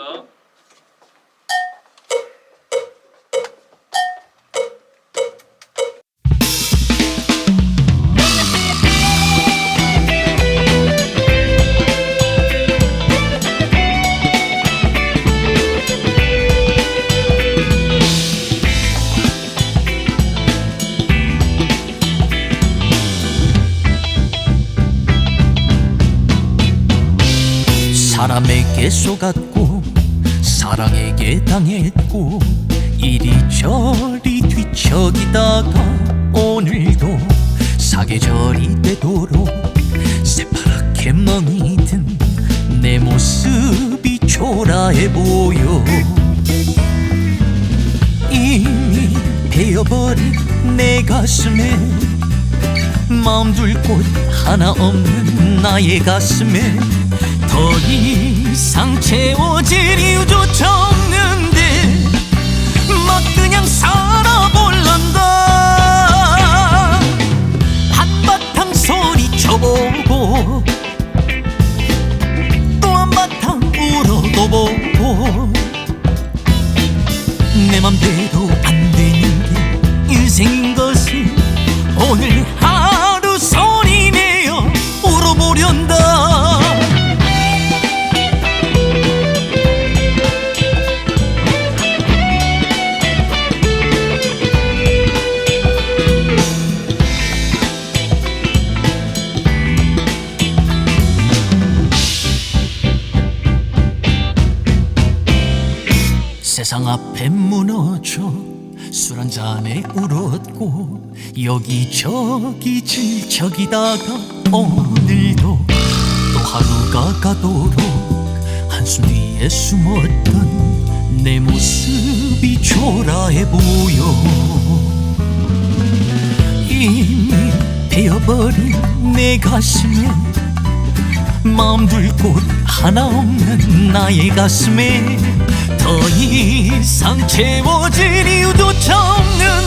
갑니다. 사람에게 속았고 사랑에게 당했고 이리저리 뒤척이다가 오늘도 사계절이 되도록 새파랗게 멍이 든 내 모습이 초라해 보여. 이미 베어버린 내 가슴에 마음 둘 곳 하나 없는 나의 가슴에 더 이상 채워질 이유조차 세상 앞에 무너져 술 한 잔에 울었고 여기저기 질척이다가 오늘도 또 하루가 가도록 한숨 뒤에 숨었던 내 모습이 초라해 보여. 이미 베어버린 내 가슴에 마음 둘 곳 하나 없는 나의 가슴에 더 이상 채워질 이유조차 없는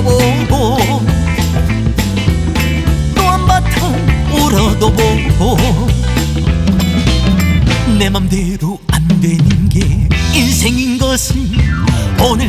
소리쳐보고 또 한바탕 울어도 보고 내 맘대로 안 되는 게 인생인 것을 오늘